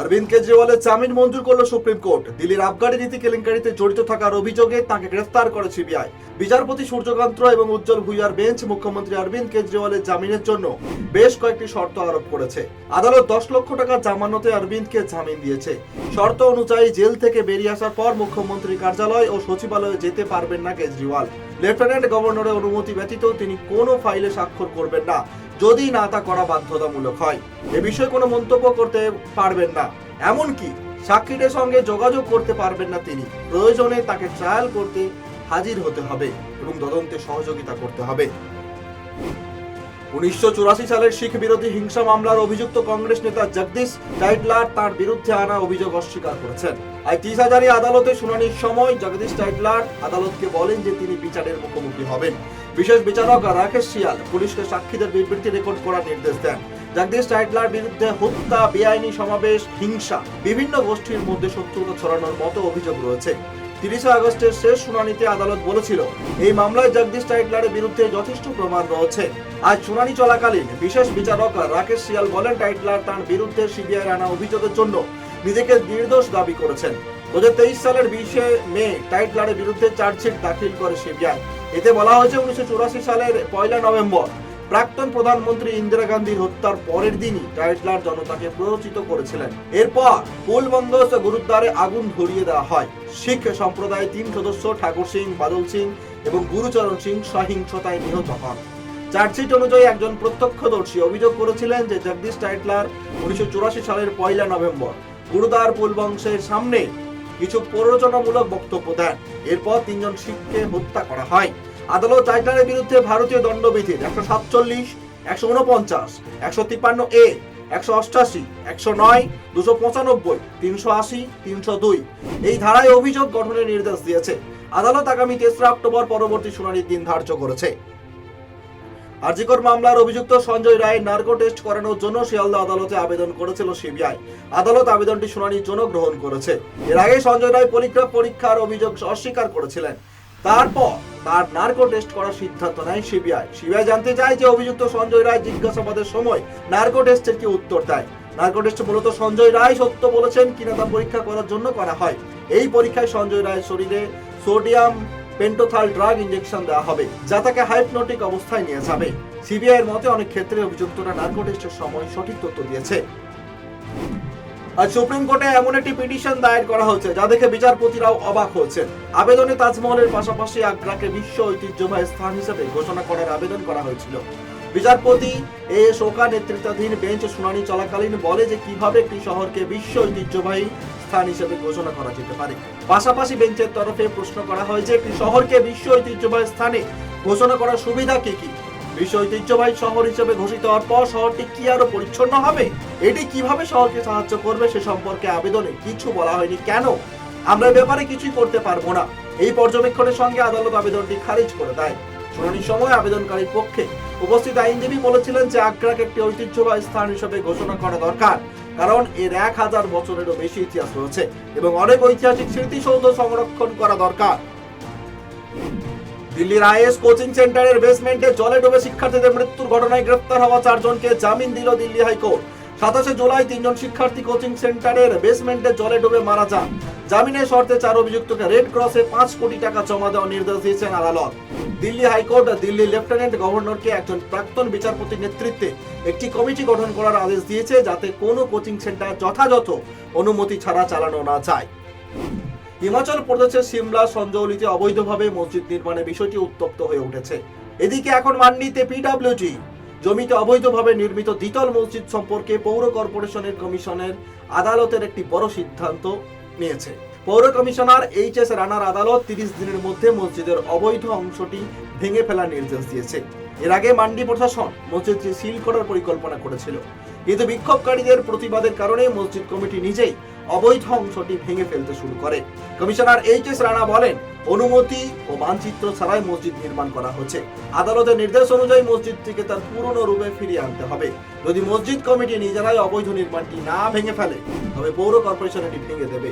অরবিন্দ কেজরিওয়ালের জামিন মঞ্জুর করল supreme court. দিল্লির আবগারি নীতি কেলেঙ্কারিতে জড়িত থাকার অভিযোগে তাকে গ্রেফতার করে সিবিআই। বিচারপতি সূর্যকান্ত এবং উজ্জ্বল ভুইয়ার বেঞ্চ মুখ্যমন্ত্রী অরবিন্দ কেজরিওয়ালের জামিনের জন্য বেশ কয়েকটি শর্ত আরোপ করেছে। আদালত দশ লক্ষ টাকা জামানতে অরবিন্দকে জামিন দিয়েছে। শর্ত অনুযায়ী জেল থেকে বেরিয়ে আসার পর মুখ্যমন্ত্রী কার্যালয় ও সচিবালয়ে যেতে পারবেন না কেজরিওয়াল। লেফটেন্যান্ট গভর্নরের অনুমতি ব্যতীত তিনি কোনো ফাইলে স্বাক্ষর করবেন না, যদি না তা করা বাধ্যতামূলক হয়। এ বিষয়ে কোনো মন্তব্য করতে পারবেন না। এমনকি সাক্ষীদের সঙ্গে যোগাযোগ করতে পারবেন না তিনি। প্রয়োজনে তাকে ট্রায়াল করতে হাজির হতে হবে এবং তদন্তে সহযোগিতা করতে হবে। উনিশশো সালের শিখ বিরোধী হিংসা মামলার অভিযুক্ত কংগ্রেস নেতা জগদীশ টাইটলার তার বিরুদ্ধে আনা অভিযোগ অস্বীকার করেছেন। আজ তিরিশ হাজারি আদালতে শুনানির সময় জগদীশ টাইটলার আদালতকে বলেন যে তিনি বিচারের মুখোমুখি হবেন। বিশেষ বিচারক রাকেশ শিয়াল পুলিশকে সাক্ষীদের বিবৃতি রেকর্ড করার নির্দেশ দেন। জগদীশ টাইটলার বিরুদ্ধে হত্যা, বেআইনি সমাবেশ, হিংসা, বিভিন্ন গোষ্ঠীর মধ্যে শত্রুতা ছড়ানোর মতো অভিযোগ রয়েছে। তিরিশে আগস্টের শেষ শুনানিতে আদালত বলেছিল, এই মামলায় জগদীশ টাইটলারের বিরুদ্ধে যথেষ্ট প্রমাণ রয়েছে। আজ শুনানি চলাকালীন বিশেষ বিচারক রাকেশ সিয়াল বলেন, টাইটলার তার বিরুদ্ধে সিবিআই আনা অভিযোগের জন্য নিজেকে নির্দোষ দাবি করেছেন। দু হাজার তেইশ সালের বিশে মে টাইটলারের বিরুদ্ধে চার্জশিট দাখিল করে সিবিআই। এতে বলা হয়েছে, উনিশশো চুরাশি সালের পয়লা নভেম্বর প্রাক্তন প্রধানমন্ত্রী ইন্দিরা গান্ধীর হত্যার পরের দিনই টাইটলার জনতাকে প্ররোচিত করেছিলেন। এরপর কুলবন্দস গুরুদ্বারে আগুন ধরিয়ে দেওয়া হয়। শিখ সম্প্রদায়ের তিন সদস্য ঠাকুর সিং, বাদল সিং এবং গুরুচরণ সিং সহিংসতায় নিহত হন। চার্জশিট অনুযায়ী একজন প্রত্যক্ষদর্শী অভিযোগ করেছিলেন যে জগদীশ টাইটলার উনিশশো চুরাশি সালের পয়লা নভেম্বর গুরুদার পুলবংশের সামনে কিছু প্ররোচনামূলক বক্তব্য দেন। এরপর তিনজন শিখকে হত্যা করা হয়। আদালত টাইটলারের বিরুদ্ধে ভারতীয় দণ্ডবিধির একশো সাতচল্লিশ, একশো উনপঞ্চাশ, একশো তিপ্পান্ন এ, একশো অষ্টাশি, একশো নয়, দুশো পঁচানব্বই, তিনশো আশি, তিনশো দুই। এই ধারায় অভিযোগ গঠনের নির্দেশ দিয়েছে। আদালত আগামী তেসরা অক্টোবর পরবর্তী শুনানির দিন ধার্য করেছে। আরজিকর মামলার অভিযুক্ত সঞ্জয় রায়ের নার্কো টেস্ট করানোর জন্য শিয়ালদা আদালতে আবেদন করেছিল সিবিআই। আদালত আবেদনটি শুনানির জন্য গ্রহণ করেছে। এর আগে সঞ্জয় রায় পরীক্ষা পরীক্ষার অভিযোগ অস্বীকার করেছিলেন। তারপর তার নার্কো টেস্ট করার সিদ্ধান্ত নেয় সিবিআই। সিবিআই জানতে চায় যে অভিযুক্ত সঞ্জয় রায় জিজ্ঞাসাবাদের সময় নার্কো টেস্টের কি উত্তর দেয়। নার্কো টেস্ট মূলত সঞ্জয় রায় সত্য বলেছেন কিনা তা পরীক্ষা করার জন্য করা হয়। এই পরীক্ষায় সঞ্জয় রায়ের শরীরে সোডিয়াম পেন্টোথাল ড্রাগ ইঞ্জেকশন দেওয়া হবে, যা তাকে হাইপনোটিক অবস্থায় নিয়ে যাবে। সিবিআই এর মতে অনেক ক্ষেত্রে অভিযুক্তরা নার্কো টেস্টের সময় সঠিক তথ্য দিয়েছে। আজ সুপ্রিম কোর্টে এমন একটি পিটিশন দায়ের করা হয়েছে, যা দেখে বিচারপতিরাও অবাক হয়েছেন। আবেদনে তাজমহলের পাশাপাশি আগ্রাকে বিশ্ব ঐতিহ্যবাহী স্থান হিসেবে ঘোষণা করার আবেদন করা হয়েছিল। বিচারপতি এ শোকা নেতৃত্বাধীন বেঞ্চ শুনানি চলাকালীন বলে যে কীভাবে একটি শহরকে বিশ্ব ঐতিহ্যবাহী স্থান হিসেবে ঘোষণা করা যেতে পারে। পাশাপাশি বেঞ্চের তরফে প্রশ্ন করা হয় যে একটি শহরকে বিশ্ব ঐতিহ্যবাহী স্থানে ঘোষণা করার সুবিধা কি কি? বিশ্ব ঐতিহ্যবাহী শহর হিসেবে ঘোষিত হওয়ার পর শহরটি কি আরও পরিচ্ছন্ন হবে? এটি কীভাবে শহরকে সাহায্য করবে সে সম্পর্কে আবেদনে কিছু বলা হয়নি। কেন? আমরা ব্যাপারে কিছুই করতে পারব না। এই পর্যবেক্ষণের সঙ্গে আদালত আবেদনটি খারিজ করে দেয়। শুনানির সময় আবেদনকারীর পক্ষে উপস্থিত আইনজীবী বলেছিলেন যে আগ্রাকে একটি ঐতিহ্যবাহী স্থান হিসেবে ঘোষণা করা দরকার, কারণ এর এক হাজার বছরেরও বেশি ইতিহাস রয়েছে এবং অনেক ঐতিহাসিক স্মৃতিসৌধ সংরক্ষণ করা দরকার। দিল্লির আইএস কোচিং সেন্টারের বেসমেন্টে জলে ডুবে শিক্ষার্থীদের মৃত্যুর ঘটনায় গ্রেফতার হওয়া চারজনকে জামিন দিল দিল্লি হাইকোর্ট। সাতাশে জুলাই তিনজন শিক্ষার্থী কোচিং সেন্টারের বেসমেন্টে জলে ডুবে মারা যান। জামিনের শর্তে চার অভিযুক্তকে রেড ক্রসে পাঁচ কোটি টাকা জমা দেওয়ার নির্দেশ দিয়েছেন আদালত। Delhi high court, Delhi lieutenant গভর্নরকে একজন প্রাক্তন বিচারপতির নেতৃত্বে একটি কমিটি গঠন করার আদেশ দিয়েছে যাতে কোনো কোচিং সেন্টার যথাযথ অনুমতি ছাড়া চালানো না যায়। হিমাচল প্রদেশের সিমলা সঞ্জৌলিতে অবৈধভাবে মসজিদ নির্মাণের বিষয়টি উত্তপ্ত হয়ে উঠেছে। এদিকে এখন মান্ডিতে পিডব্লিউজি জমিতে অবৈধভাবে নির্মিত দ্বিতল মসজিদ সম্পর্কে পৌর কর্পোরেশনের কমিশনের আদালতের একটি বড় সিদ্ধান্ত নিয়েছে। পৌর কমিশনার এইচ এস রানার আদালত তিরিশ দিনের মধ্যে মসজিদের অবৈধ অংশটি ভেঙে ফেলার নির্দেশ দিয়েছে। এর আগে মান্ডি প্রশাসন মসজিদটি সিল করার পরিকল্পনা করেছিল। কিন্তু বিক্ষোভকারীদের প্রতিবাদের কারণে মসজিদ কমিটি নিজেই অবৈধ অংশটি ভেঙে ফেলতে শুরু করে। কমিশনার এইচ এস রানা বলেন, অনুমতি ও মানচিত্র ছাড়াই মসজিদ নির্মাণ করা হচ্ছে। আদালতের নির্দেশ অনুযায়ী মসজিদটিকে তার পুরনো রূপে ফিরিয়ে আনতে হবে। যদি মসজিদ কমিটি নিজেরাই অবৈধ নির্মাণটি না ভেঙে ফেলে, তবে পৌর কর্পোরেশন এটি ভেঙে দেবে।